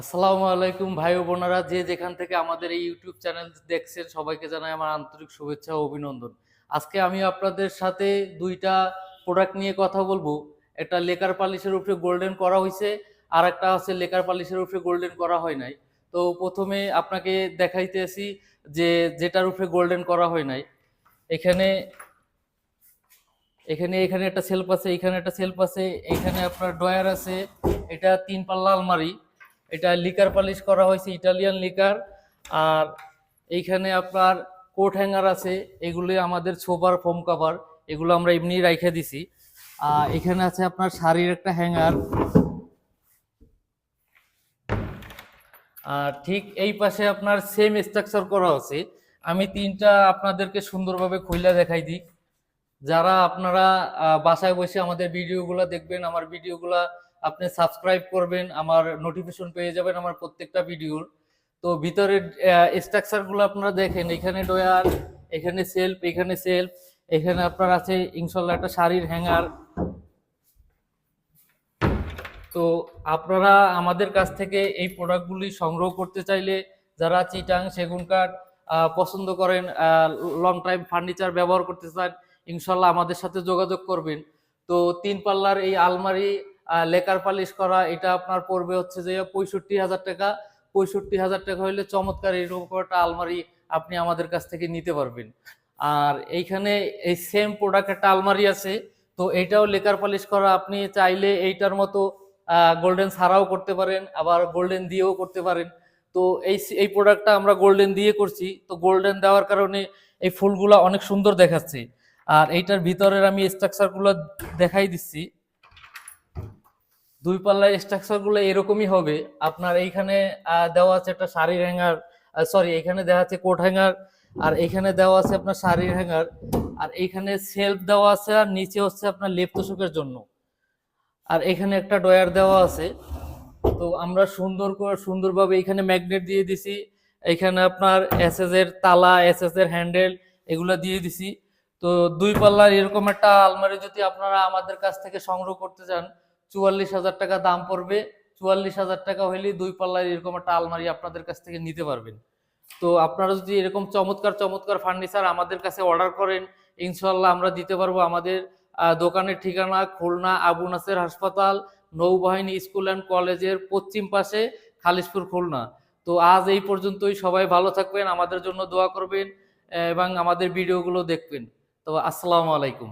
আসসালামু আলাইকুম ভাই বোনেরা, যে যেখান থেকে আমাদের এই ইউটিউব চ্যানেল দেখছেন, সবাইকে জানাই আমার আন্তরিক শুভেচ্ছা ও অভিনন্দন। আজকে আমি আপনাদের সাথে দুইটা প্রোডাক্ট নিয়ে কথা বলব। একটা লেকার পালিশের উপরে গোল্ডেন করা হয়েছে আর একটা আছে লেকার পালিশের উপরে গোল্ডেন করা হয় নাই। তো প্রথমে আপনাকে দেখাইতেছি যে যেটার উপরে গোল্ডেন করা হয় নাই। এখানে এখানে এখানে একটা সেলফ আছে, এখানে একটা সেলফ আছে, এখানে আপনার ড্রয়ার আছে, এটা তিন পাল্লা আলমারি। এটা লিকার পালিশ করা হয়েছে ইটালিয়ান লিকার আর এইখানে আপনার কোট হ্যাঙ্গার আছে, এগুলি আমাদের সোফার ফোম কাভার এগুলো আমরা এমনি রাইখে দিছি। আর এখানে আছে আপনার শাড়ির একটা হ্যাঙ্গার আর ঠিক এই পাশে আপনার সেম স্ট্রাকচার করা আছে। আমি তিনটা আপনাদেরকে সুন্দরভাবে খুইলা দেখাই দিই। যারা আপনারা বাসায় বসে আমাদের ভিডিওগুলো দেখবেন, আমার ভিডিওগুলা আপনি সাবস্ক্রাইব করবেন, আমার নোটিফিকেশন পেয়ে যাবেন আমার প্রত্যেকটা ভিডিওর তো ভিতরের স্ট্রাকচারগুলো আপনারা দেখেন, এখানে ডয়ার এখানে সেলফ এখানে সেলফ এখানে আপনার আছে ইনশাল্লাহ একটা শাড়ির হ্যাঙ্গার তো আপনারা আমাদের কাছ থেকে এই প্রোডাক্টগুলি সংগ্রহ করতে চাইলে যারা চিটাং, সেগুন কাঠ পছন্দ করেন লং টাইম ফার্নিচার ব্যবহার করতে চান, ইনশাল্লাহ আমাদের সাথে যোগাযোগ করবেন। তো তিন পাল্লার এই আলমারি লেকার পালিশ করা, এটা আপনার পড়বে হচ্ছে যে পঁয়ষট্টি হাজার টাকা। পঁয়ষট্টি হাজার টাকা হলে চমৎকার এরকম একটা আলমারি আপনি আমাদের কাছ থেকে নিতে পারবেন। আর এইখানে এই সেম প্রোডাক্ট একটা আলমারি আছে, তো এইটাও লেকার পালিশ করা, আপনি চাইলে এইটার মতো গোল্ডেন ছাড়াও করতে পারেন, আবার গোল্ডেন দিয়েও করতে পারেন। তো এই এই প্রোডাক্টটা আমরা গোল্ডেন দিয়ে করছি, তো গোল্ডেন দেওয়ার কারণে এই ফুলগুলা অনেক সুন্দর দেখাচ্ছে। আর এইটার ভিতরের আমি স্ট্রাকচারগুলো দেখাই দিচ্ছি। দুই পাল্লার স্ট্রাকচারগুলো এরকমই হবে। আপনার এইখানে দেওয়া আছে একটা শাড়ির হ্যাঙ্গার সরি এখানে দেওয়া আছে কোট হ্যাঙ্গার আর এখানে দেওয়া আছে আপনার শাড়ির হ্যাঙ্গার আর এইখানে সেলফ দেওয়া আছে, আর নিচে হচ্ছে আপনার লেপ তোষকের জন্য। আর এখানে একটা ডয়ার দেওয়া আছে। তো আমরা সুন্দর করে, সুন্দরভাবে এখানে ম্যাগনেট দিয়ে দিছি। এখানে আপনার এসএস এর তালা এসএস এর হ্যান্ডেল এগুলো দিয়ে দিছি। তো দুই পাল্লার এরকম একটা আলমারি যদি আপনারা আমাদের কাছ থেকে সংগ্রহ করতে চান চুয়াল্লিশ হাজার টাকা দাম পড়বে। চুয়াল্লিশ হাজার টাকা হইলে দুই পাল্লার এরকম একটা আলমারি আপনাদের কাছ থেকে নিতে পারবেন। তো আপনারা যদি এরকম চমৎকার চমৎকার ফার্নিচার আমাদের কাছে অর্ডার করেন ইনশাল্লাহ আমরা দিতে পারব আমাদের দোকানের ঠিকানা খুলনা আবু নাসের হাসপাতাল, নৌবাহিনী স্কুল অ্যান্ড কলেজের পশ্চিম পাশে খালিশপুর খুলনা। তো আজ এই পর্যন্তই। সবাই ভালো থাকবেন, আমাদের জন্য দোয়া করবেন, এবং আমাদের ভিডিওগুলো দেখবেন। তো আসসালামু আলাইকুম।